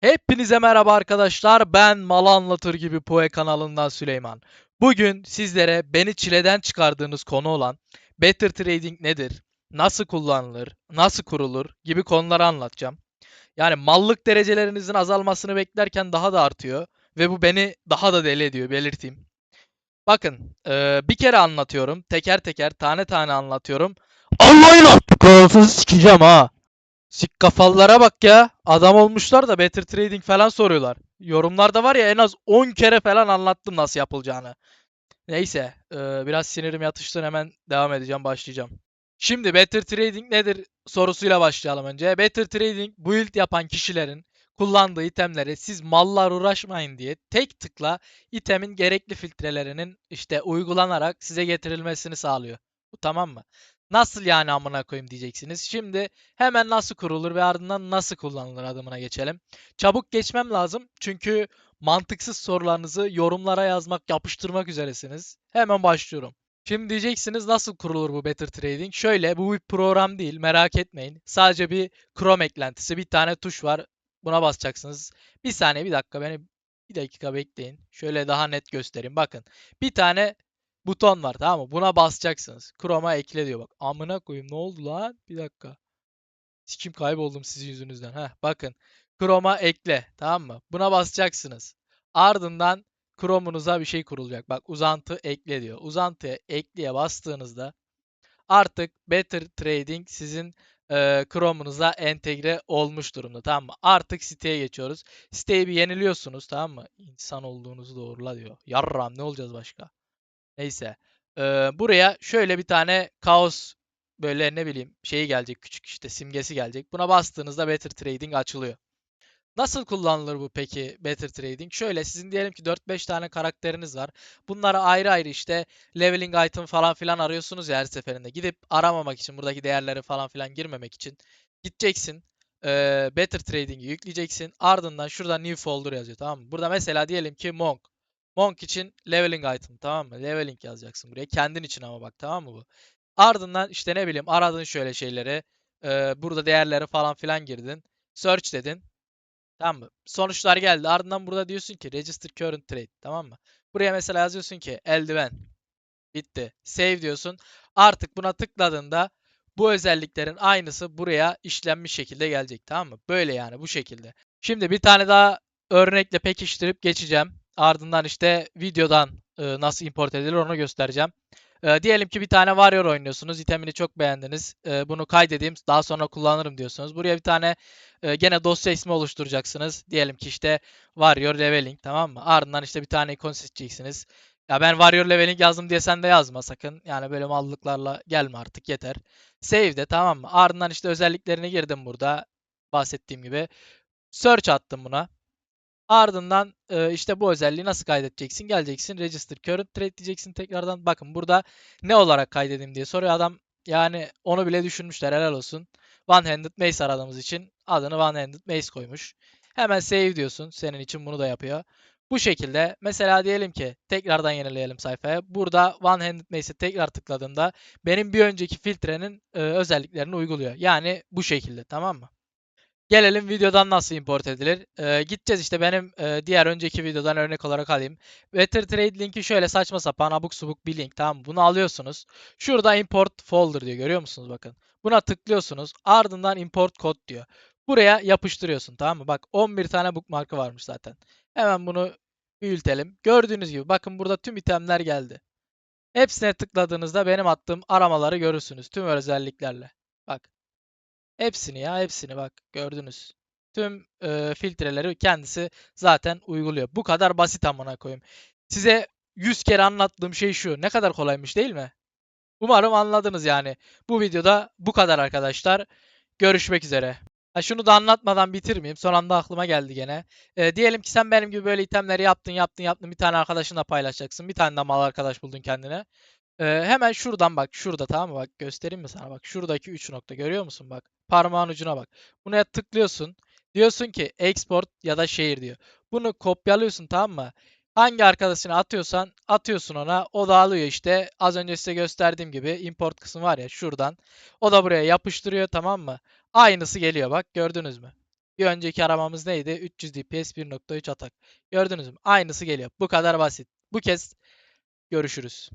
Hepinize merhaba arkadaşlar. Ben Mal Anlatır gibi Poe kanalından Süleyman. Bugün sizlere beni çileden çıkardığınız konu olan Better Trading nedir? Nasıl kullanılır? Nasıl kurulur? gibi konuları anlatacağım. Yani mallık derecelerinizin azalmasını beklerken daha da artıyor ve bu beni daha da deli ediyor belirteyim. Bakın, eee, bir kere anlatıyorum. Teker teker, tane tane anlatıyorum. Allah'ın artık kafasını sikeceğim ha. Sik kafalılara bak ya. Adam olmuşlar da Better Trading falan soruyorlar. Yorumlarda var ya en az 10 kere falan anlattım nasıl yapılacağını. Neyse, biraz sinirim yatıştı hemen devam edeceğim, başlayacağım. Şimdi Better Trading nedir sorusuyla başlayalım önce. Better Trading build yapan kişilerin kullandığı itemleri siz mallar uğraşmayın diye tek tıkla itemin gerekli filtrelerinin işte uygulanarak size getirilmesini sağlıyor. Bu tamam mı? Nasıl yani amına koyayım diyeceksiniz. Şimdi hemen nasıl kurulur ve ardından nasıl kullanılır adımına geçelim. Çabuk geçmem lazım çünkü mantıksız sorularınızı yorumlara yazmak, yapıştırmak üzeresiniz. Hemen başlıyorum. Şimdi diyeceksiniz nasıl kurulur bu Better Trading? Şöyle bu bir program değil merak etmeyin. Sadece bir Chrome eklentisi bir tane tuş var. Buna basacaksınız. Bir saniye bir dakika beni bir dakika bekleyin. Şöyle daha net göstereyim. Bakın bir tane buton var tamam mı? Buna basacaksınız. Chrome'a ekle diyor bak. Amına koyayım ne oldu lan? Bir dakika. Sikim kayboldum sizin yüzünüzden. Heh bakın. Chrome'a ekle tamam mı? Buna basacaksınız. Ardından Chrome'unuza bir şey kurulacak. Bak uzantı ekle diyor. Uzantıya ekleye bastığınızda artık Better Trading sizin e, Chrome'unuza entegre olmuş durumda tamam mı? Artık siteye geçiyoruz. Siteyi bir yeniliyorsunuz tamam mı? İnsan olduğunuzu doğrula diyor. Yarram ne olacağız başka? Neyse. E, buraya şöyle bir tane kaos böyle ne bileyim şeyi gelecek küçük işte simgesi gelecek. Buna bastığınızda Better Trading açılıyor. Nasıl kullanılır bu peki Better Trading? Şöyle sizin diyelim ki 4-5 tane karakteriniz var. Bunları ayrı ayrı işte leveling item falan filan arıyorsunuz ya her seferinde. Gidip aramamak için buradaki değerleri falan filan girmemek için gideceksin. eee, Better Trading'i yükleyeceksin. Ardından şurada new folder yazıyor tamam mı? Burada mesela diyelim ki Monk. Monk için leveling item tamam mı? Leveling yazacaksın buraya. Kendin için ama bak tamam mı bu? Ardından işte ne bileyim aradın şöyle şeyleri. eee, burada değerleri falan filan girdin. Search dedin. Tamam mı? Sonuçlar geldi. Ardından burada diyorsun ki register current trade. Tamam mı? Buraya mesela yazıyorsun ki eldiven. Bitti. Save diyorsun. Artık buna tıkladığında bu özelliklerin aynısı buraya işlenmiş şekilde gelecek. Tamam mı? Böyle yani bu şekilde. Şimdi bir tane daha örnekle pekiştirip geçeceğim. Ardından işte videodan e, nasıl import edilir onu göstereceğim. E, diyelim ki bir tane Warrior oynuyorsunuz. itemini çok beğendiniz. E, bunu kaydedeyim daha sonra kullanırım diyorsunuz. Buraya bir tane e, gene dosya ismi oluşturacaksınız. Diyelim ki işte Warrior Leveling tamam mı? Ardından işte bir tane ikon seçeceksiniz. Ya ben Warrior Leveling yazdım diye sen de yazma sakın. Yani böyle mallıklarla gelme artık yeter. Save de tamam mı? Ardından işte özelliklerini girdim burada. Bahsettiğim gibi. Search attım buna. Ardından e, işte bu özelliği nasıl kaydedeceksin? Geleceksin register current trade diyeceksin tekrardan. Bakın burada ne olarak kaydedeyim diye soruyor adam. Yani onu bile düşünmüşler helal olsun. One handed mace aradığımız için adını one handed mace koymuş. Hemen save diyorsun. Senin için bunu da yapıyor. Bu şekilde mesela diyelim ki tekrardan yenileyelim sayfaya. Burada one handed mace'e tekrar tıkladığımda benim bir önceki filtrenin e, özelliklerini uyguluyor. Yani bu şekilde tamam mı? Gelelim videodan nasıl import edilir. Ee, gideceğiz işte benim e, diğer önceki videodan örnek olarak alayım. Better Trade linki şöyle saçma sapan abuk subuk bir link tamam? Bunu alıyorsunuz. Şurada import folder diyor görüyor musunuz bakın. Buna tıklıyorsunuz. Ardından import kod diyor. Buraya yapıştırıyorsun tamam mı? Bak 11 tane bookmark'ı varmış zaten. Hemen bunu büyütelim. Gördüğünüz gibi bakın burada tüm itemler geldi. Hepsine tıkladığınızda benim attığım aramaları görürsünüz tüm özelliklerle. Bak. Hepsini ya hepsini bak gördünüz. Tüm e, filtreleri kendisi zaten uyguluyor. Bu kadar basit amına koyayım. Size 100 kere anlattığım şey şu. Ne kadar kolaymış değil mi? Umarım anladınız yani. Bu videoda bu kadar arkadaşlar. Görüşmek üzere. Ha, şunu da anlatmadan bitirmeyeyim. Son anda aklıma geldi gene. E, diyelim ki sen benim gibi böyle itemleri yaptın yaptın yaptın. Bir tane arkadaşınla paylaşacaksın. Bir tane de mal arkadaş buldun kendine. E, hemen şuradan bak. Şurada tamam mı? Bak göstereyim mi sana? Bak şuradaki 3 nokta görüyor musun? Bak parmağın ucuna bak. Buna tıklıyorsun. Diyorsun ki export ya da şehir diyor. Bunu kopyalıyorsun tamam mı? Hangi arkadaşına atıyorsan atıyorsun ona. O da alıyor işte. Az önce size gösterdiğim gibi import kısmı var ya şuradan. O da buraya yapıştırıyor tamam mı? Aynısı geliyor bak gördünüz mü? Bir önceki aramamız neydi? 300 DPS 1.3 atak. Gördünüz mü? Aynısı geliyor. Bu kadar basit. Bu kez görüşürüz.